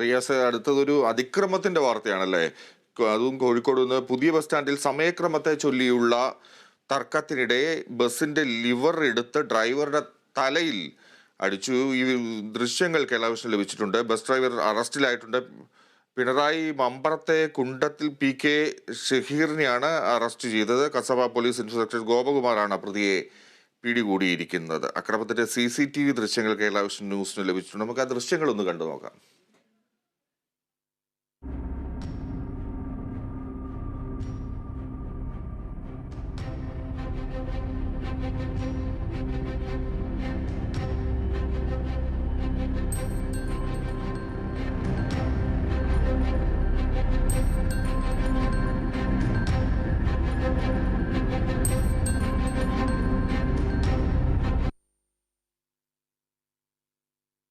റിയാസ് അടുത്തതൊരു അതിക്രമത്തിന്റെ വാർത്തയാണല്ലേ? അതും കോഴിക്കോട് നിന്ന് പുതിയ ബസ് സ്റ്റാൻഡിൽ സമയക്രമത്തെ ചൊല്ലിയുള്ള തർക്കത്തിനിടെ ബസിന്റെ ലിവർ എടുത്ത് ഡ്രൈവറുടെ തലയിൽ അടിച്ചു. ഈ ദൃശ്യങ്ങൾ കേരളാവിഷൻ ലഭിച്ചിട്ടുണ്ട്. ബസ് ഡ്രൈവർ അറസ്റ്റിലായിട്ടുണ്ട്. പിണറായി മമ്പറത്തെ കുണ്ടത്തിൽ പി കെ ഷഹീറിനെയാണ് അറസ്റ്റ് ചെയ്തത്. കസബ പോലീസ് ഇൻസ്പെക്ടർ ഗോപകുമാറാണ് പ്രതിയെ പിടികൂടിയിരിക്കുന്നത്. അക്രമത്തിന്റെ സി സി ടി വി ദൃശ്യങ്ങൾ കേരളാവിഷൻ ന്യൂസിന് ലഭിച്ചിട്ടുണ്ട്. നമുക്ക് ആ ദൃശ്യങ്ങളൊന്ന് കണ്ടു നോക്കാം.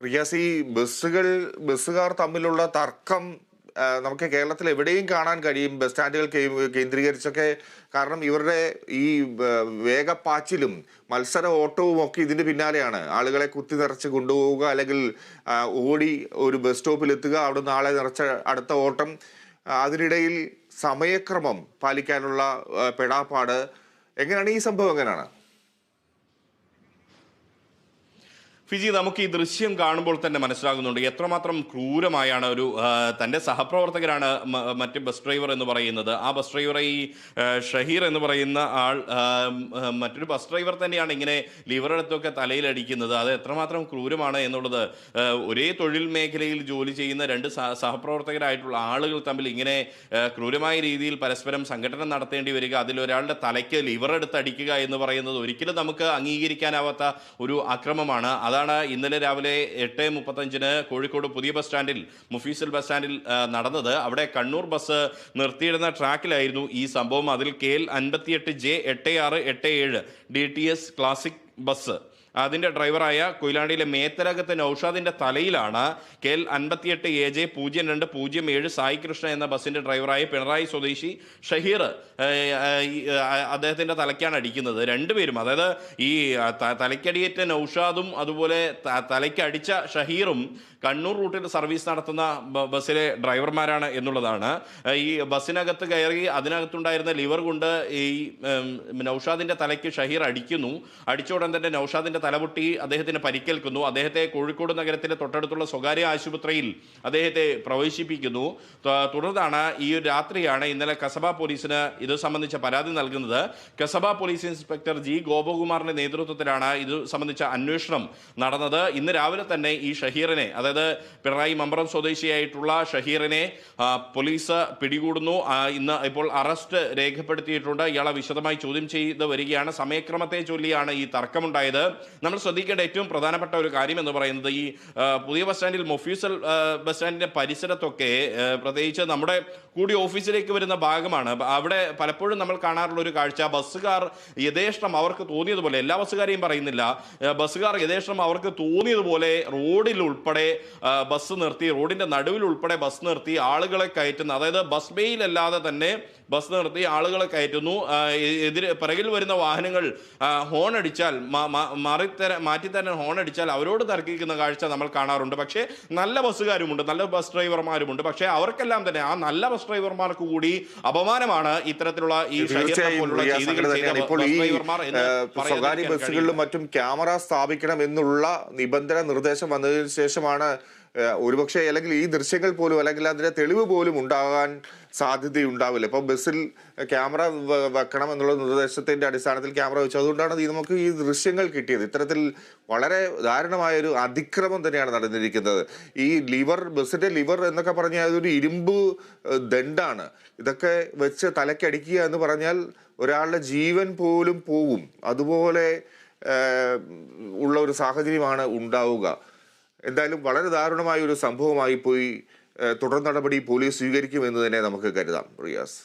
റിയാസ് ഈ ബസ്സുകൾ ബസ്സുകാർ തമ്മിലുള്ള തർക്കം നമുക്ക് കേരളത്തിൽ എവിടെയും കാണാൻ കഴിയും. ബസ് സ്റ്റാൻഡുകൾ കേന്ദ്രീകരിച്ചൊക്കെ കാരണം ഇവരുടെ ഈ വേഗപ്പാച്ചിലും മത്സര ഓട്ടവും ഒക്കെ ഇതിന്റെ പിന്നാലെയാണ്. ആളുകളെ കുത്തി നിറച്ച് കൊണ്ടുപോവുക അല്ലെങ്കിൽ ഓടി ഒരു ബസ് സ്റ്റോപ്പിൽ എത്തുക അവിടെ നാളെ നിറച്ച അടുത്ത ഓട്ടം. അതിനിടയിൽ സമയക്രമം പാലിക്കാനുള്ള പെടാപ്പാട്. എങ്ങനെയാണ് ഈ സംഭവം? എങ്ങനെയാണ്? ഫിജി നമുക്ക് ഈ ദൃശ്യം കാണുമ്പോൾ തന്നെ മനസ്സിലാകുന്നുണ്ട് എത്രമാത്രം ക്രൂരമായാണ് ഒരു തന്റെ സഹപ്രവർത്തകരാണ് മറ്റ് ബസ് ഡ്രൈവർ എന്ന് പറയുന്നത്. ആ ബസ് ഡ്രൈവറെ ഈ ഷഹീർ എന്ന് പറയുന്ന ആൾ മറ്റൊരു ബസ് ഡ്രൈവർ തന്നെയാണ് ഇങ്ങനെ ലിവറെടുത്തൊക്കെ തലയിലടിക്കുന്നത്. അത് എത്രമാത്രം ക്രൂരമാണ് എന്നുള്ളത് ഒരേ തൊഴിൽ മേഖലയിൽ ജോലി ചെയ്യുന്ന രണ്ട് സഹപ്രവർത്തകരായിട്ടുള്ള ആളുകൾ തമ്മിൽ ഇങ്ങനെ ക്രൂരമായ രീതിയിൽ പരസ്പരം സംഘടന നടത്തേണ്ടി വരിക അതിലൊരാളുടെ തലയ്ക്ക് ലിവറെടുത്ത് അടിക്കുക എന്ന് പറയുന്നത് ഒരിക്കലും നമുക്ക് അംഗീകരിക്കാനാവാത്ത ഒരു അക്രമമാണ്. അതാണ് ഇന്നലെ രാവിലെ എട്ട് മുപ്പത്തഞ്ചിന് കോഴിക്കോട് പുതിയ ബസ് സ്റ്റാൻഡിൽ മുഫീസൽ ബസ് സ്റ്റാൻഡിൽ നടന്നത്. അവിടെ കണ്ണൂർ ബസ് നിർത്തിയിടുന്ന ട്രാക്കിലായിരുന്നു ഈ സംഭവം. അതിൽ കെ എൽ അൻപത്തിയെട്ട് ജെ എട്ട് ആറ് എട്ട് ഏഴ് D T S classic bus. അതിന്റെ ഡ്രൈവറായ കൊയിലാണ്ടിയിലെ മേത്തലകത്ത് നൌഷാദിന്റെ തലയിലാണ് കെ എൽ അൻപത്തിയെട്ട് എ ജെ പൂജ്യം രണ്ട് പൂജ്യം ഏഴ് സായി കൃഷ്ണ എന്ന ബസ്സിന്റെ ഡ്രൈവറായ പിണറായി സ്വദേശി ഷഹീർ അദ്ദേഹത്തിന്റെ തലയ്ക്കാണ് അടിക്കുന്നത്. രണ്ടുപേരും അതായത് ഈ തലയ്ക്കടിയേറ്റ നൌഷാദും അതുപോലെ തലയ്ക്കടിച്ച ഷഹീറും കണ്ണൂർ റൂട്ടിൽ സർവീസ് നടത്തുന്ന ബസ്സിലെ ഡ്രൈവർമാരാണ് എന്നുള്ളതാണ്. ഈ ബസ്സിനകത്ത് കയറി അതിനകത്തുണ്ടായിരുന്ന ലിവർ കൊണ്ട് ഈ നൌഷാദിന്റെ തലയ്ക്ക് ഷഹീർ അടിക്കുന്നു. അടിച്ച ഉടൻ തന്നെ നൌഷാദിന്റെ തലപൊട്ടി അദ്ദേഹത്തിന് പരിക്കേൽക്കുന്നു. അദ്ദേഹത്തെ കോഴിക്കോട് നഗരത്തിലെ തൊട്ടടുത്തുള്ള സ്വകാര്യ ആശുപത്രിയിൽ അദ്ദേഹത്തെ പ്രവേശിപ്പിക്കുന്നു. തുടർന്നാണ് ഈ രാത്രിയാണ് ഇന്നലെ കസബ പോലീസിന് ഇത് സംബന്ധിച്ച പരാതി നൽകുന്നത്. കസബ പോലീസ് ഇൻസ്പെക്ടർ ജി ഗോപകുമാറിന്റെ നേതൃത്വത്തിലാണ് ഇത് സംബന്ധിച്ച അന്വേഷണം നടന്നത്. ഇന്ന് രാവിലെ തന്നെ ഈ ഷഹീറിനെ അതായത് പിണറായി മമ്പറം സ്വദേശിയായിട്ടുള്ള ഷഹീറിനെ പോലീസ് പിടികൂടുന്നു. ഇന്ന് ഇപ്പോൾ അറസ്റ്റ് രേഖപ്പെടുത്തിയിട്ടുണ്ട്. ഇയാളെ വിശദമായി ചോദ്യം ചെയ്ത് വരികയാണ്. സമയക്രമത്തെ ചൊല്ലിയാണ് ഈ തർക്കമുണ്ടായത്. നമ്മൾ ശ്രദ്ധിക്കേണ്ട ഏറ്റവും പ്രധാനപ്പെട്ട ഒരു കാര്യം എന്ന് പറയുന്നത് ഈ പുതിയ ബസ് സ്റ്റാൻഡിൽ മൊഫ്യൂസൽ ബസ് സ്റ്റാൻഡിന്റെ പരിസരത്തൊക്കെ പ്രത്യേകിച്ച് നമ്മുടെ കൂടി ഓഫീസിലേക്ക് വരുന്ന ഭാഗമാണ്. അവിടെ പലപ്പോഴും നമ്മൾ കാണാറുള്ള ഒരു കാഴ്ച ബസ്സുകാർ യഥേഷ്ടം അവർക്ക് തോന്നിയതുപോലെ എല്ലാ ബസ്സുകാരെയും പറയുന്നില്ല ബസ്സുകാർ യഥേഷ്ടം അവർക്ക് തോന്നിയതുപോലെ റോഡിൽ ഉൾപ്പെടെ ബസ് നിർത്തി റോഡിന്റെ നടുവിൽ ഉൾപ്പെടെ ബസ് നിർത്തി ആളുകളെ കയറ്റുന്ന അതായത് ബസ് ബേയിലല്ലാതെ തന്നെ ബസ് നിർത്തി ആളുകളെ കയറ്റുന്നു. എതിരെ പിറകിൽ വരുന്ന വാഹനങ്ങൾ ഹോൺ അടിച്ചാൽ മാറിത്തരാൻ മാറ്റിത്തരാൻ ഹോൺ അടിച്ചാൽ അവരോട് തർക്കിക്കുന്ന കാഴ്ച നമ്മൾ കാണാറുണ്ട്. പക്ഷേ നല്ല ബസ്സുകാരുമുണ്ട് നല്ല ബസ് ഡ്രൈവർമാരുമുണ്ട്. പക്ഷേ അവർക്കെല്ലാം തന്നെ ആ നല്ല ബസ് ഡ്രൈവർമാർക്ക് കൂടി അപമാനമാണ് ഇത്തരത്തിലുള്ള ഈ സ്വകാര്യ ബസ്സുകളിലും മറ്റും ക്യാമറ സ്ഥാപിക്കണം എന്നുള്ള നിബന്ധന നിർദ്ദേശം വന്നതിന് ശേഷമാണ് ഒരുപക്ഷെ അല്ലെങ്കിൽ ഈ ദൃശ്യങ്ങൾ പോലും അല്ലെങ്കിൽ അതിന്റെ തെളിവ് പോലും ഉണ്ടാകാൻ സാധ്യതയുണ്ടാവില്ല. ഇപ്പൊ ബസ്സിൽ ക്യാമറ വെക്കണം എന്നുള്ള നിർദ്ദേശത്തിന്റെ അടിസ്ഥാനത്തിൽ ക്യാമറ വെച്ചു. അതുകൊണ്ടാണ് നമുക്ക് ഈ ദൃശ്യങ്ങൾ കിട്ടിയത്. ഇത്തരത്തിൽ വളരെ ദാരുണമായ ഒരു അതിക്രമം തന്നെയാണ് നടന്നിരിക്കുന്നത്. ഈ ലിവർ ബസ്സിന്റെ ലിവർ എന്നൊക്കെ പറഞ്ഞാൽ അതൊരു ഇരുമ്പ് ദണ്ടാണ്. ഇതൊക്കെ വെച്ച് തലക്കടിക്കുക എന്ന് പറഞ്ഞാൽ ഒരാളുടെ ജീവൻ പോലും പോകും അതുപോലെ ഉള്ള ഒരു സാഹചര്യമാണ് ഉണ്ടാവുക. എന്തായാലും വളരെ ദാരുണമായ ഒരു സംഭവമായി പോയി തുടർ നടപടി പോലീസ് സ്വീകരിക്കുമെന്ന് തന്നെ നമുക്ക് കരുതാം. റിയാസ്.